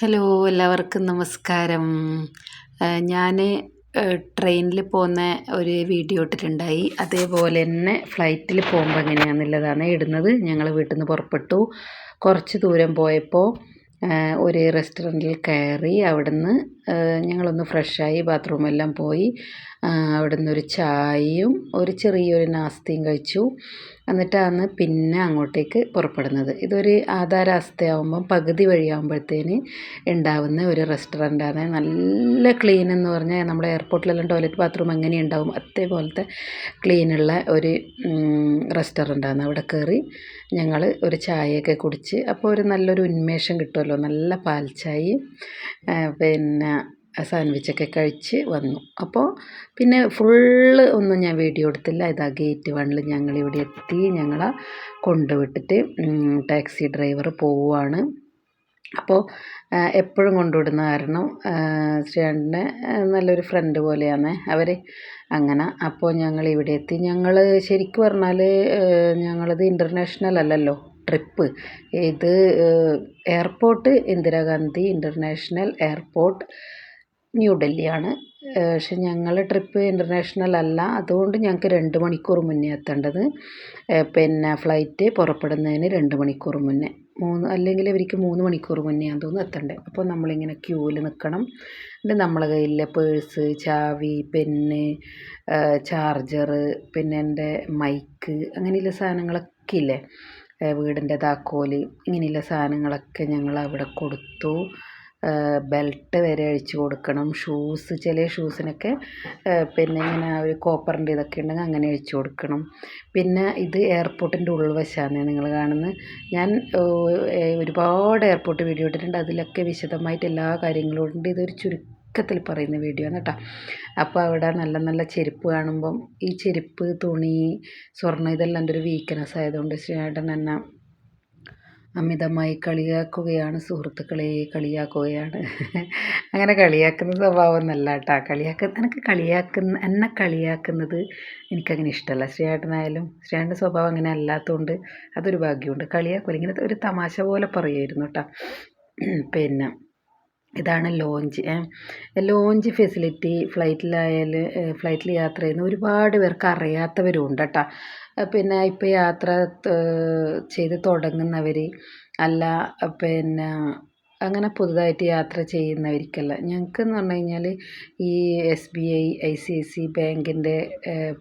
Hello എല്ലാവർക്കും നമസ്കാരം. ഞാൻ ട്രെയിനിൽ പോകുന്ന ഒരു വീഡിയോ ഇട്ടിട്ടുണ്ടായി. അതേപോലെ തന്നെ ഫ്ലൈറ്റിൽ പോകുമ്പോൾ എങ്ങനെയാണെന്നുള്ളതാണ് ഇടുന്നത്. ഞങ്ങൾ വീട്ടിൽ നിന്ന് പുറപ്പെട്ടു. കുറച്ച് ദൂരം പോയപ്പോൾ ഒരു റെസ്റ്റോറന്റിൽ കയറി അവിടുന്ന് ഞങ്ങളൊന്ന് ഫ്രഷായി ബാത്റൂമെല്ലാം പോയി അവിടുന്ന് ഒരു ചായയും ഒരു ചെറിയൊരു നാസ്തിയും കഴിച്ചു. എന്നിട്ടാണ് പിന്നെ അങ്ങോട്ടേക്ക് പുറപ്പെടുന്നത്. ഇതൊരു ആധാരാവസ്ഥയാകുമ്പം പകുതി വഴിയാകുമ്പോഴത്തേന് ഉണ്ടാവുന്ന ഒരു റെസ്റ്റോറന്റാണ് നല്ല ക്ലീൻ എന്ന് പറഞ്ഞാൽ നമ്മുടെ എയർപോർട്ടിലെല്ലാം ടോയ്ലറ്റ് ബാത്റൂം എങ്ങനെ ഉണ്ടാവും അതേപോലത്തെ ക്ലീനുള്ള ഒരു റെസ്റ്റോറന്റാണ് അവിടെ കയറി ഞങ്ങൾ ഒരു ചായയൊക്കെ കുടിച്ച് അപ്പോൾ ഒരു നല്ലൊരു ഉന്മേഷം കിട്ടുമല്ലോ. നല്ല പാൽച്ചായി പിന്നെ സാൻഡ്വിച്ചൊക്കെ കഴിച്ച് വന്നു. അപ്പോൾ പിന്നെ ഫുള്ള് ഒന്നും ഞാൻ വീഡിയോ എടുത്തില്ല. ഇതാ ഗേറ്റ് വണ്ണിൽ ഞങ്ങളിവിടെ എത്തി. ഞങ്ങളെ കൊണ്ടുവിട്ടിട്ട് ടാക്സി ഡ്രൈവർ പോവുകയാണ് അപ്പോൾ എപ്പോഴും കൊണ്ടുവിടുന്ന കാരണം ശ്രീകണ്ഠന് നല്ലൊരു ഫ്രണ്ട് പോലെയാണ് അവർ അങ്ങനെ അപ്പോൾ ഞങ്ങൾ ഇവിടെ എത്തി. ഞങ്ങൾ ശരിക്കും പറഞ്ഞാൽ ഞങ്ങളത് ഇന്റർനാഷണൽ അല്ലല്ലോ ട്രിപ്പ്. ഇത് എയർപോർട്ട് ഇന്ദിരാഗാന്ധി ഇന്റർനാഷണൽ എയർപോർട്ട്. ന്യൂഡൽഹിയാണ് പക്ഷെ ഞങ്ങൾ ട്രിപ്പ് ഇന്റർനാഷണൽ അല്ല. അതുകൊണ്ട് ഞങ്ങൾക്ക് രണ്ട് മണിക്കൂർ മുന്നേ എത്തേണ്ടത്. പിന്നെ ഫ്ലൈറ്റ് പുറപ്പെടുന്നതിന് രണ്ട് മണിക്കൂർ മുന്നേ. മൂന്ന് അല്ലെങ്കിൽ ഇവർക്ക് മൂന്ന് മണിക്കൂർ മുന്നേ ആണ് തോന്നുന്നു എത്തേണ്ടത്. അപ്പോൾ നമ്മളിങ്ങനെ ക്യൂവിൽ നിൽക്കണം. എന്നിട്ട് നമ്മളെ കയ്യിൽ പേഴ്സ് ചാവി പെന്ന് ചാർജർ പിന്നെ എന്റെ മൈക്ക് അങ്ങനെയുള്ള സാധനങ്ങളൊക്കെ ഇല്ലേ? വീടിന്റെ താക്കോൽ ഇങ്ങനെയുള്ള സാധനങ്ങളൊക്കെ ഞങ്ങൾ അവിടെ കൊടുത്തു. ബെൽറ്റ് വരെ അഴിച്ചു കൊടുക്കണം. ഷൂസ് ചില ഷൂസിനൊക്കെ പിന്നെ ഇങ്ങനെ ഒരു കോപ്പറിന്റെ ഇതൊക്കെ ഉണ്ടെങ്കിൽ അങ്ങനെ അഴിച്ചു കൊടുക്കണം. പിന്നെ ഇത് എയർപോർട്ടിന്റെ ഉൾവശമാണ് നിങ്ങൾ കാണുന്നത്. ഞാൻ ഒരുപാട് എയർപോർട്ട് വീഡിയോ ഇട്ടിട്ടുണ്ട്. അതിലൊക്കെ വിശദമായിട്ട് എല്ലാ കാര്യങ്ങളും ഉണ്ട്. ഇതൊരു ചുരുക്കത്തിൽ പറയുന്ന വീഡിയോ ആണ് കേട്ടോ. അപ്പോൾ അവിടെ നല്ല നല്ല ചെരുപ്പ് കാണുമ്പം ഈ ചെരുപ്പ് തുണി സ്വർണം ഇതെല്ലാം എന്റെ ഒരു വീക്ക്നെസ് ആയതുകൊണ്ട് ചേട്ടൻ എന്നെ അമിതമായി കളിയാക്കുകയാണ്. സുഹൃത്തുക്കളെ കളിയാക്കുകയാണ്. അങ്ങനെ കളിയാക്കുന്ന സ്വഭാവം ഒന്നല്ല കേട്ടോ. കളിയാക്ക എനിക്ക് കളിയാക്കുന്ന എന്നെ കളിയാക്കുന്നത് എനിക്കങ്ങനെ ഇഷ്ടമല്ല ശ്രീയേട്ടനായാലും ശ്രീയേട്ടന്റെ സ്വഭാവം അങ്ങനെ അല്ലാത്തതുകൊണ്ട് അതൊരു ഭാഗ്യമുണ്ട്. കളിയാക്കുക ഇങ്ങനെ ഒരു തമാശ പോലെ പറയുമായിരുന്നു കേട്ടോ. പിന്നെ ഇതാണ് ലോഞ്ച്. ലോഞ്ച് ഫെസിലിറ്റി ഫ്ലൈറ്റിലായാൽ ഫ്ലൈറ്റിൽ യാത്ര ചെയ്യുന്ന ഒരുപാട് പേർക്ക് അറിയാത്തവരും ഉണ്ട് കേട്ടോ. പിന്നെ ഇപ്പോൾ യാത്ര ചെയ്ത് തുടങ്ങുന്നവർ അല്ല പിന്നെ അങ്ങനെ പുതുതായിട്ട് യാത്ര ചെയ്യുന്നവർക്കല്ല ഞങ്ങൾക്കെന്ന് പറഞ്ഞു കഴിഞ്ഞാൽ ഈ S B I I C I C ബാങ്കിന്റെ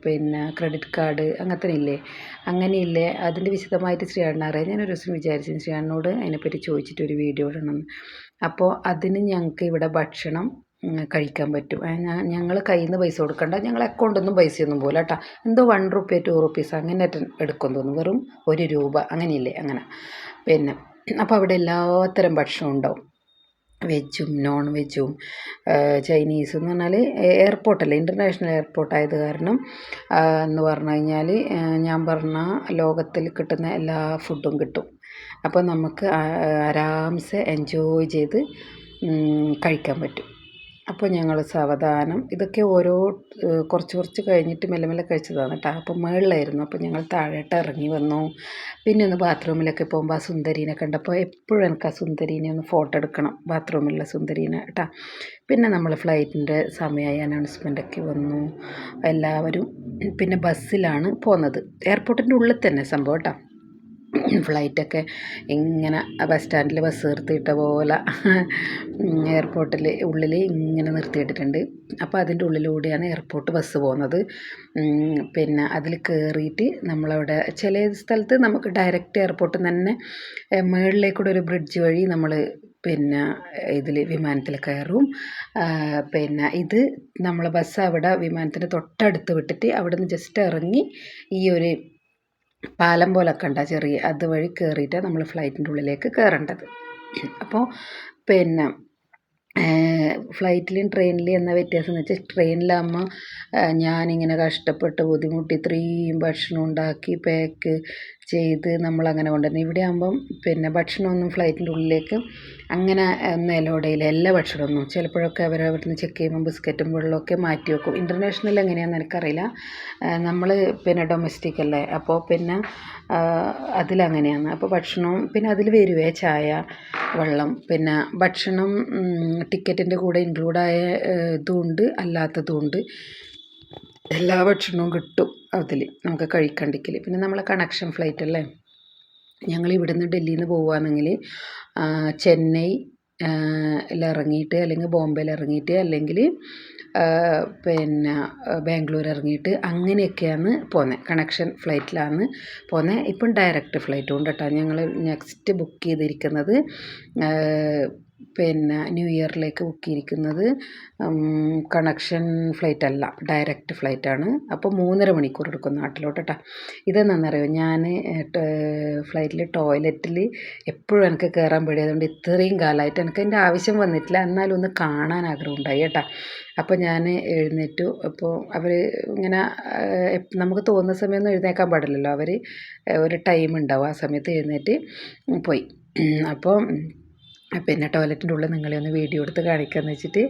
പിന്നെ ക്രെഡിറ്റ് കാർഡ് അങ്ങനത്തെ ഇല്ലേ അങ്ങനെയില്ലേ? അതിന്റെ വിശദമായിട്ട് ശ്രീയാണ്ണ അറിയാം ഞാനൊരു ദിവസം വിചാരിച്ചു ശ്രീയാടിനോട് അതിനെപ്പറ്റി ചോദിച്ചിട്ട് ഒരു വീഡിയോ ഇടണം അപ്പോൾ അതിന് ഞങ്ങൾക്ക് ഇവിടെ ഭക്ഷണം കഴിക്കാൻ പറ്റും. ഞങ്ങൾ കയ്യിൽ നിന്ന് പൈസ കൊടുക്കണ്ട. ഞങ്ങൾ അക്കൗണ്ടൊന്നും പൈസയൊന്നും പോലെ കേട്ടോ എന്തോ വൺ റുപ്യ ടു റുപ്പീസ് അങ്ങനെ എടുക്കും തോന്നുന്നു. വെറും ഒരു രൂപ അങ്ങനെയില്ലേ അങ്ങനെ. പിന്നെ അപ്പോൾ അവിടെ എല്ലാത്തരം ഭക്ഷണം ഉണ്ടാവും. വെജും നോൺ വെജും ചൈനീസ് എന്ന് പറഞ്ഞാൽ എയർപോർട്ടല്ല ഇന്റർനാഷണൽ എയർപോർട്ട് ആയത് കാരണം എന്ന് പറഞ്ഞു കഴിഞ്ഞാൽ ഞാൻ പറഞ്ഞ ലോകത്തിൽ കിട്ടുന്ന എല്ലാ ഫുഡും കിട്ടും. അപ്പോൾ നമുക്ക് ആരാംസെ എൻജോയ് ചെയ്ത് കഴിക്കാൻ പറ്റും. അപ്പോൾ ഞങ്ങൾ സാവധാനം ഇതൊക്കെ ഓരോ കുറച്ച് കുറച്ച് കഴിഞ്ഞിട്ട് മെല്ലെ മെല്ലെ കഴിച്ചതാണ് കേട്ടോ അപ്പോൾ മുകളിലായിരുന്നു അപ്പോൾ ഞങ്ങൾ താഴോട്ട് ഇറങ്ങി വന്നു. പിന്നെ ഒന്ന് ബാത്റൂമിലൊക്കെ പോകുമ്പോൾ ആ സുന്ദരീനെ കണ്ടപ്പോൾ എപ്പോഴും എനിക്ക് ആ സുന്ദരീനെ ഒന്ന് ഫോട്ടോ എടുക്കണം. ബാത്റൂമിലുള്ള സുന്ദരീനെ കേട്ടോ പിന്നെ നമ്മൾ ഫ്ലൈറ്റിന്റെ സമയമായി അനൗൺസ്മെന്റൊക്കെ വന്നു. എല്ലാവരും പിന്നെ ബസ്സിലാണ് പോകുന്നത് എയർപോർട്ടിന്റെ ഉള്ളിൽ തന്നെ സംഭവം കേട്ടോ ഫ്ലൈറ്റൊക്കെ ഇങ്ങനെ ബസ് സ്റ്റാൻഡിൽ ബസ് നിർത്തിയിട്ട പോലെ എയർപോർട്ടിൽ ഉള്ളിൽ ഇങ്ങനെ നിർത്തിയിട്ടിട്ടുണ്ട്. അപ്പോൾ അതിന്റെ ഉള്ളിലൂടെയാണ് എയർപോർട്ട് ബസ് പോകുന്നത്. പിന്നെ അതിൽ കയറിയിട്ട് നമ്മളവിടെ ചില സ്ഥലത്ത് നമുക്ക് ഡയറക്റ്റ് എയർപോർട്ടിൽ തന്നെ മുകളിലേക്കൂടെ ഒരു ബ്രിഡ്ജ് വഴി നമ്മൾ പിന്നെ ഇതിൽ വിമാനത്തിൽ കയറും. പിന്നെ ഇത് നമ്മൾ ബസ് അവിടെ വിമാനത്തിന്റെ തൊട്ടടുത്ത് വിട്ടിട്ട് അവിടെ നിന്ന് ജസ്റ്റ് ഇറങ്ങി ഈ ഒരു പാലം പോലെ ഉണ്ട് ചെറിയ അതുവഴി കയറിയിട്ട് നമ്മൾ ഫ്ലൈറ്റിന്റെ ഉള്ളിലേക്ക് കയറേണ്ടത്. അപ്പോൾ പിന്നെ ഫ്ലൈറ്റിലും ട്രെയിനിലും എന്ന വ്യത്യാസം എന്ന് വെച്ചാൽ ട്രെയിനിലാകുമ്പോൾ ഞാനിങ്ങനെ കഷ്ടപ്പെട്ട് ബുദ്ധിമുട്ടി ഇത്രയും ഭക്ഷണം ഉണ്ടാക്കി പാക്ക് ചെയ്ത് നമ്മളങ്ങനെ കൊണ്ടുവരുന്നത്. ഇവിടെ ആകുമ്പം പിന്നെ ഭക്ഷണമൊന്നും ഫ്ലൈറ്റിന്റെ ഉള്ളിലേക്ക് അങ്ങനെ ഒന്നും എല്ലാ ഭക്ഷണമൊന്നും ചിലപ്പോഴൊക്കെ അവർ അവിടുന്ന് ചെക്ക് ചെയ്യുമ്പോൾ ബിസ്ക്കറ്റും വെള്ളമൊക്കെ മാറ്റി വെക്കും. ഇന്റർനാഷണൽ എങ്ങനെയാണെന്ന് എനിക്കറിയില്ല. നമ്മൾ പിന്നെ ഡൊമസ്റ്റിക് അല്ലേ? അപ്പോൾ പിന്നെ അതിലങ്ങനെയാണ്. അപ്പോൾ ഭക്ഷണവും പിന്നെ അതിൽ വരുവേ ചായ വെള്ളം. പിന്നെ ഭക്ഷണം ടിക്കറ്റിന്റെ കൂടെ ഇൻക്ലൂഡായ ഇതുമുണ്ട് അല്ലാത്തതുമുണ്ട് എല്ലാ ഭക്ഷണവും കിട്ടും. അതിൽ നമുക്ക് കഴിക്കണ്ടെങ്കിൽ പിന്നെ നമ്മളെ കണക്ഷൻ ഫ്ലൈറ്റ് അല്ലേ? ഞങ്ങൾ ഇവിടുന്ന് ഡൽഹിയിൽ നിന്ന് പോവുകയാണെങ്കിൽ ചെന്നൈ ഇറങ്ങിയിട്ട് അല്ലെങ്കിൽ ബോംബെയിൽ ഇറങ്ങിയിട്ട് അല്ലെങ്കിൽ പിന്നെ ബാംഗ്ലൂർ ഇറങ്ങിയിട്ട് അങ്ങനെയൊക്കെയാണ് പോന്നെ. കണക്ഷൻ ഫ്ലൈറ്റിലാണ് പോന്നെ. ഇപ്പം ഡയറക്റ്റ് ഫ്ലൈറ്റും ഉണ്ട് കേട്ടോ ഞങ്ങൾ നെക്സ്റ്റ് ബുക്ക് ചെയ്തിരിക്കുന്നത് പിന്നെ ന്യൂ ഇയറിലേക്ക് ബുക്ക് ചെയ്തിരിക്കുന്നത് കണക്ഷൻ ഫ്ലൈറ്റ് അല്ല ഡയറക്റ്റ് ഫ്ലൈറ്റ് ആണ്. അപ്പോൾ മൂന്നര മണിക്കൂർ എടുക്കും നാട്ടിലോട്ട് കേട്ടോ ഇതെന്താണെന്നറിയോ ഞാൻ ഫ്ലൈറ്റിൽ ടോയ്ലറ്റിൽ എപ്പോഴും എനിക്ക് കയറാൻ പേടിയായതുകൊണ്ട് ഇത്രയും കാലമായിട്ട് എനിക്ക് അതിന്റെ ആവശ്യം വന്നിട്ടില്ല. എന്നാലും ഒന്ന് കാണാൻ ആഗ്രഹം ഉണ്ടായി കേട്ടോ അപ്പോൾ ഞാൻ എഴുന്നേറ്റു. അപ്പോൾ അവർ ഇങ്ങനെ നമുക്ക് തോന്നുന്ന സമയമൊന്നും എഴുന്നേക്കാൻ പാടില്ലല്ലോ. അവർ ഒരു ടൈം ഉണ്ടാവും ആ സമയത്ത് എഴുന്നേറ്റ് പോയി. അപ്പോൾ പിന്നെ ടോയ്ലറ്റിന്റെ ഉള്ളിൽ നിങ്ങളെ ഒന്ന് വീഡിയോ എടുത്ത് കാണിക്കാമെന്ന് വെച്ചിട്ട്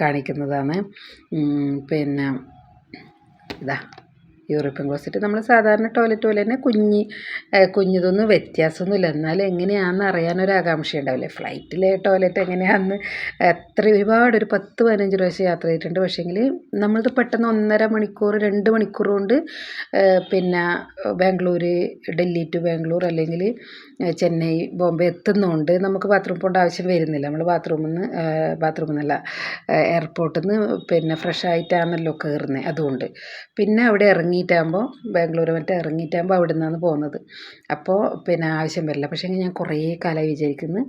കാണിക്കുന്നതാണ്. പിന്നെ ഇതാ. European closet. നമ്മൾ സാധാരണ ടോയ്ലറ്റ് പോലെ തന്നെ കുഞ്ഞ് കുഞ്ഞിതൊന്നും വ്യത്യാസമൊന്നുമില്ല. എന്നാലും എങ്ങനെയാണെന്ന് അറിയാനൊരു ആകാംക്ഷ ഉണ്ടാവില്ലേ? ഫ്ലൈറ്റിലെ ടോയ്ലറ്റ് എങ്ങനെയാണെന്ന് എത്ര ഒരുപാട് ഒരു പത്ത് പതിനഞ്ച് പ്രാവശ്യം യാത്ര ചെയ്തിട്ടുണ്ട്. പക്ഷേങ്കിൽ നമ്മളത് പെട്ടെന്ന് ഒന്നര മണിക്കൂർ രണ്ട് മണിക്കൂർ കൊണ്ട് പിന്നെ ബാംഗ്ലൂർ ഡൽഹി ടു ബാംഗ്ലൂർ അല്ലെങ്കിൽ ചെന്നൈ ബോംബെ എത്തുന്നതുകൊണ്ട് നമുക്ക് ബാത്റൂം പോകേണ്ട ആവശ്യം വരുന്നില്ല. നമ്മൾ ബാത്റൂമിൽ നിന്ന് ബാത്റൂമിൽ നിന്നല്ല എയർപോർട്ടിൽ നിന്ന് പിന്നെ ഫ്രഷ് ആയിട്ടാണല്ലോ കയറുന്നത് അതുകൊണ്ട്. പിന്നെ അവിടെ ഇറങ്ങിയിട്ടാകുമ്പോൾ ബാംഗ്ലൂർ മറ്റേ ഇറങ്ങിയിട്ടാകുമ്പോൾ അവിടെ നിന്നാണ് പോകുന്നത്. അപ്പോൾ പിന്നെ ആവശ്യം വരില്ല. പക്ഷേ ഞാൻ കുറേ കാലമായി വിചാരിക്കുന്നു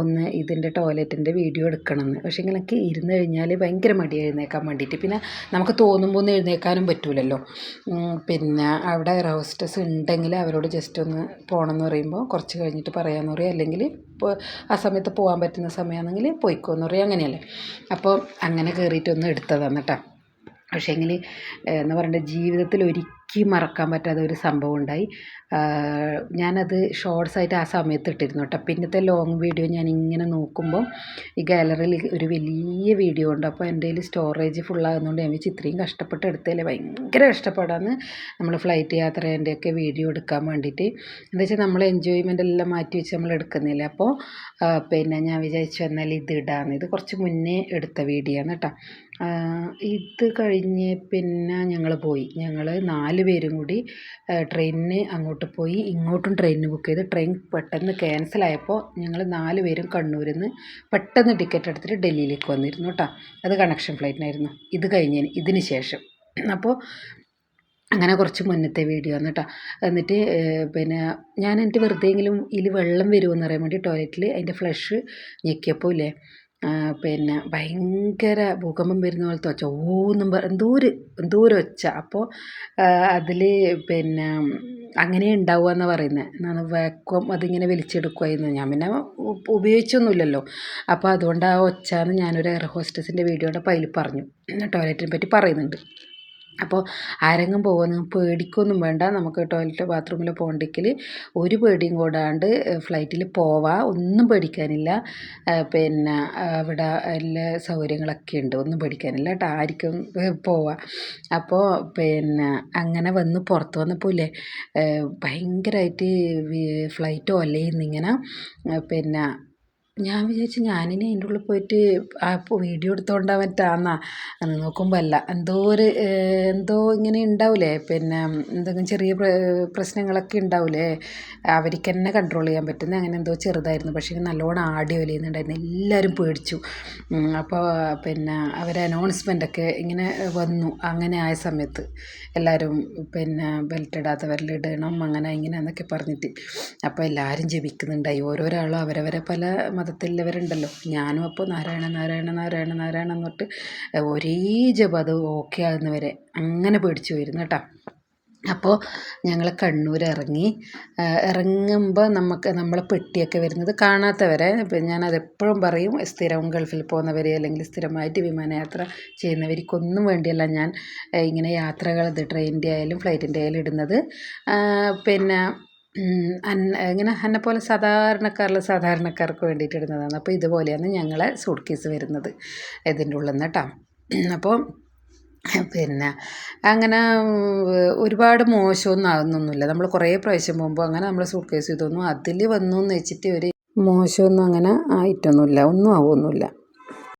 ഒന്ന് ഇതിന്റെ ടോയ്ലറ്റിന്റെ വീഡിയോ എടുക്കണമെന്ന്. പക്ഷേ എനിക്ക് ഇരുന്ന് കഴിഞ്ഞാൽ ഭയങ്കര മടി എഴുന്നേക്കാൻ വേണ്ടിയിട്ട്. പിന്നെ നമുക്ക് തോന്നുമ്പോൾ ഒന്ന് എഴുന്നേക്കാനും പറ്റൂലല്ലോ. പിന്നെ അവിടെ എയർ ഹോസ്റ്റസ് ഉണ്ടെങ്കിൽ അവരോട് ജസ്റ്റ് ഒന്ന് പോകണമെന്ന് പറയുമ്പോൾ കുറച്ച് കഴിഞ്ഞിട്ട് പറയാമെന്ന് പറയും. അല്ലെങ്കിൽ ഇപ്പോൾ ആ സമയത്ത് പോകാൻ പറ്റുന്ന സമയമാണെങ്കിൽ പോയിക്കോന്ന് പറയും. അങ്ങനെയല്ലേ. അപ്പോൾ അങ്ങനെ കയറിയിട്ടൊന്ന് എടുത്തതാണ് കേട്ടോ. പക്ഷേങ്കിൽ എന്ന് പറയേണ്ടത് ജീവിതത്തിൽ ഒരിക്കലും മറക്കാൻ പറ്റാത്ത ഒരു സംഭവം ഉണ്ടായി. ഞാനത് ഷോർട്സ് ആയിട്ട് ആ സമയത്ത് ഇട്ടിരുന്നു കേട്ടോ. പിന്നത്തെ ലോങ് വീഡിയോ ഞാൻ ഇങ്ങനെ നോക്കുമ്പോൾ ഈ ഗാലറിയിൽ ഒരു വലിയ വീഡിയോ ഉണ്ട്. അപ്പോൾ എന്റെ കയ്യിൽ സ്റ്റോറേജ് ഫുള്ളാകുന്നതുകൊണ്ട് ഞാൻ വെച്ച് ഇത്രയും കഷ്ടപ്പെട്ട് എടുത്തതിൽ ഭയങ്കര കഷ്ടപ്പാടാണ് നമ്മൾ ഫ്ലൈറ്റ് യാത്രേന്റെയൊക്കെ വീഡിയോ എടുക്കാൻ വേണ്ടിയിട്ട്. എന്താ വെച്ചാൽ നമ്മൾ എൻജോയ്മെന്റ് എല്ലാം മാറ്റി വെച്ച് നമ്മൾ എടുക്കുന്നില്ല. അപ്പോൾ പിന്നെ ഞാൻ വിചാരിച്ചു എന്നാൽ ഇത് ഇടാമെന്ന് ഇത് കുറച്ച് മുന്നേ എടുത്ത വീഡിയോ ആണ് കേട്ടോ. ഇത് കഴിഞ്ഞ് പിന്നെ ഞങ്ങൾ പോയി. ഞങ്ങൾ നാല് പേരും കൂടി ട്രെയിനിന് അങ്ങോട്ട് പോയി. ഇങ്ങോട്ടും ട്രെയിനിന് ബുക്ക് ചെയ്ത്. ട്രെയിൻ പെട്ടെന്ന് ക്യാൻസലായപ്പോൾ ഞങ്ങൾ നാല് പേരും കണ്ണൂരിൽ നിന്ന് പെട്ടെന്ന് ടിക്കറ്റ് എടുത്തിട്ട് ഡൽഹിയിലേക്ക് വന്നിരുന്നു കേട്ടോ അത് കണക്ഷൻ ഫ്ലൈറ്റിനായിരുന്നു ഇത് കഴിഞ്ഞതിന് ഇതിന് ശേഷം. അപ്പോൾ അങ്ങനെ കുറച്ച് മുന്നത്തെ വീഡിയോ ആണ് കേട്ടോ എന്നിട്ട് പിന്നെ ഞാൻ എന്നിട്ട് വെറുതെയെങ്കിലും ഇതിൽ വെള്ളം വരുമെന്ന് അറിയാൻ വേണ്ടി ടോയ്ലറ്റിൽ അതിന്റെ ഫ്ലഷ് ഞെക്കിയപ്പോൾ ഇല്ലേ? പിന്നെ ഭയങ്കര ഭൂകമ്പം വരുന്ന പോലത്തെ ഒച്ച. ഓന്നും എന്തോ ഒരു എന്തോ ഒരു ഒച്ച. അപ്പോൾ അതിൽ പിന്നെ അങ്ങനെ ഉണ്ടാവുക എന്ന് പറയുന്നത് എന്നാണ് വാക്വം അതിങ്ങനെ വലിച്ചെടുക്കുമായിരുന്നു ഞാൻ പിന്നെ ഉപയോഗിച്ചൊന്നുമില്ലല്ലോ. അപ്പോൾ അതുകൊണ്ട് ആ ഒച്ച എന്ന് ഞാനൊരു എയർ ഹോസ്റ്റസിന്റെ വീഡിയോയുടെ അതിൽ പറഞ്ഞു. ടോയ്ലറ്റിനെ പറ്റി പറയുന്നുണ്ട്. അപ്പോൾ ആരെങ്കിലും പോകുന്ന പേടിക്കൊന്നും വേണ്ട. നമുക്ക് ടോയ്ലറ്റ് ബാത്റൂമിൽ പോകണ്ടെങ്കിൽ ഒരു പേടിയും കൂടാണ്ട് ഫ്ലൈറ്റിൽ പോവാം. ഒന്നും പേടിക്കാനില്ല. പിന്നെ അവിടെ എല്ലാ സൗകര്യങ്ങളൊക്കെ ഉണ്ട് ഒന്നും പേടിക്കാനില്ല. കേട്ടോ ആർക്കും പോവാം. അപ്പോൾ പിന്നെ അങ്ങനെ വന്ന് പുറത്ത് വന്നപ്പോൾ ഇല്ലേ ഭയങ്കരമായിട്ട് ഫ്ലൈറ്റ് ഒലയുന്നിങ്ങനെ പിന്നെ ഞാൻ വിചാരിച്ചു ഞാനിനി അതിന്റെ ഉള്ളിൽ പോയിട്ട് ആ വീഡിയോ എടുത്തോണ്ടാ മറ്റാന്നാ. അന്ന് നോക്കുമ്പോൾ അല്ല എന്തോ ഒരു എന്തോ ഇങ്ങനെ ഉണ്ടാവില്ലേ പിന്നെ എന്തെങ്കിലും ചെറിയ പ്രശ്നങ്ങളൊക്കെ ഉണ്ടാവില്ലേ അവർക്ക് തന്നെ കൺട്രോൾ ചെയ്യാൻ പറ്റുന്ന അങ്ങനെ എന്തോ ചെറുതായിരുന്നു. പക്ഷേ നല്ലോണം ആടി വലിയുന്നുണ്ടായിരുന്നു. എല്ലാവരും പേടിച്ചു. അപ്പോൾ പിന്നെ അവർ അനൗൺസ്മെന്റ് ഒക്കെ ഇങ്ങനെ വന്നു. അങ്ങനെ ആയ സമയത്ത് എല്ലാവരും പിന്നെ ബെൽറ്റ് ഇടാത്തവരിൽ ഇടണം അങ്ങനെ ഇങ്ങനെ എന്നൊക്കെ പറഞ്ഞിട്ട്. അപ്പോൾ എല്ലാവരും ജപിക്കുന്നുണ്ടായി. ഓരോരാളും അവരവരെ പല മതത്തിലുള്ളവരുണ്ടല്ലോ. ഞാനും അപ്പോൾ നാരായണ നാരായണ നാരായണ നാരായണ എന്ന് പറഞ്ഞിട്ട് ഒരേ ജപം അത് ഓക്കെ ആകുന്നവരെ അങ്ങനെ പേടിച്ചു പോയിരുന്നു കേട്ടോ. അപ്പോൾ ഞങ്ങൾ കണ്ണൂർ ഇറങ്ങി ഇറങ്ങുമ്പോൾ നമുക്ക് നമ്മളെ പെട്ടിയൊക്കെ വരുന്നത് കാണാത്തവരെ ഞാനത് എപ്പോഴും പറയും സ്ഥിരം ഗൾഫിൽ പോകുന്നവർ അല്ലെങ്കിൽ സ്ഥിരമായിട്ട് വിമാനയാത്ര ചെയ്യുന്നവർക്കൊന്നും വേണ്ടിയല്ല ഞാൻ ഇങ്ങനെ യാത്രകൾ ട്രെയിനിന്റെ ആയാലും ഫ്ലൈറ്റിന്റെ ആയാലും ഇടുന്നത്. പിന്നെ ഇങ്ങനെ പോലെ സാധാരണക്കാരിൽ സാധാരണക്കാർക്ക് വേണ്ടിയിട്ട് ഇടുന്നതാണ്. അപ്പോൾ ഇതുപോലെയാണ് ഞങ്ങളെ സൂട്ട് കേസ് വരുന്നത് ഇതിന്റെ ഉള്ളിൽ നിന്ന് കേട്ടോ അപ്പോൾ പിന്നെ അങ്ങനെ ഒരുപാട് മോശമൊന്നും ആകുന്നൊന്നുമില്ല നമ്മൾ കുറേ പ്രാവശ്യം പോകുമ്പോൾ അങ്ങനെ നമ്മൾ സൂട്ട് കേസ് ഇതൊന്നും അതിൽ വന്നു എന്ന് വെച്ചിട്ട് ഒരു മോശമൊന്നും അങ്ങനെ ആയിട്ടൊന്നുമില്ല. ഒന്നും ആവുമൊന്നുമില്ല.